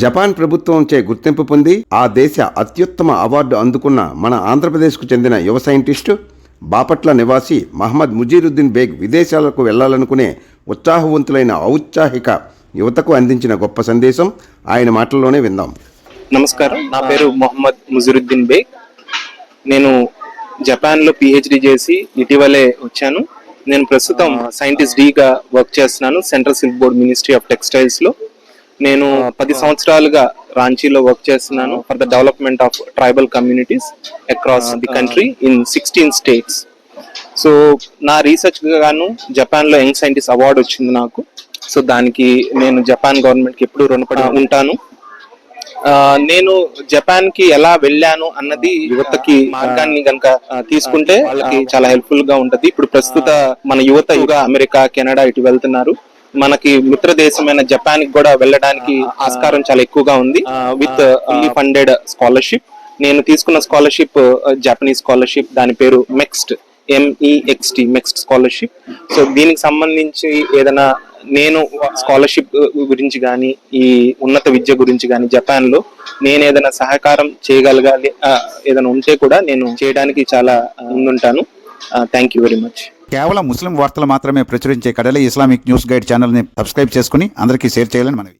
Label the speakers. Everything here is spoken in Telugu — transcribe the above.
Speaker 1: జపాన్ ప్రభుత్వంచే గుర్తింపు పొంది ఆ దేశ అత్యుత్తమ అవార్డు అందుకున్న మన ఆంధ్రప్రదేశ్కు చెందిన యువ సైంటిస్టు బాపట్ల నివాసి మహమ్మద్ ముజీరుద్దీన్ బేగ్ విదేశాలకు వెళ్ళాలనుకునే ఉత్సాహవంతులైన ఔత్సాహిక యువతకు అందించిన గొప్ప సందేశం ఆయన మాటల్లోనే విందాం.
Speaker 2: నమస్కారం. నా పేరు మొహమ్మద్ ముజరుద్దీన్ బేగ్. నేను జపాన్లో పిహెచ్డి చేసి ఇటీవలే వచ్చాను. నేను ప్రస్తుతం సైంటిస్ట్గా వర్క్ చేస్తున్నాను central silk board ministry of టెక్స్టైల్స్లో నేను పది సంవత్సరాలుగా రాంచీలో వర్క్ చేస్తున్నాను for the development of tribal communities across the country in sixteen states so నా రీసెర్చ్ గాను జపాన్లో యంగ్ సైంటిస్ట్ అవార్డు వచ్చింది నాకు. సో దానికి నేను జపాన్ గవర్నమెంట్కి ఎప్పుడు రుణపడి ఉంటాను. నేను జపాన్కి ఎలా వెళ్ళాను అన్నది యువతకి మార్గాన్ని గనక ఆ, తీసుకుంటే వాళ్ళకి చాలా హెల్ప్ఫుల్గా ఉంటది. ఇప్పుడు ప్రస్తుత మన యువత యుగ అమెరికా కెనడా ఇటు వెళ్తున్నారు. మనకి మిత్ర దేశమైన జపాన్కి కూడా వెళ్ళడానికి ఆస్కారం చాలా ఎక్కువగా ఉంది. విత్ ఫుల్లీ ఫండెడ్ స్కాలర్షిప్ నేను తీసుకున్న స్కాలర్షిప్ జపనీస్ స్కాలర్షిప్ దాని పేరు మెక్స్ట్ ఎంఈఎక్స్టి మెక్స్ట్ స్కాలర్షిప్ సో దీనికి సంబంధించి ఏదైనా నేను స్కాలర్షిప్ గురించి కానీ ఈ ఉన్నత విద్య గురించి కానీ జపాన్లో నేను ఏదైనా సహకారం చేయగలగాలి ఏదైనా ఉంటే కూడా నేను చేయడానికి చాలా ముందుంటాను. థ్యాంక్ యూ వెరీ మచ్
Speaker 3: కేవలం ముస్లిం వార్తలు మాత్రమే ప్రచురించే కడలి ఇస్లామిక్ న్యూస్ గైడ్ ఛానల్ని సబ్స్క్రైబ్ చేసుకుని అందరికీ షేర్ చేయాలని మనవి.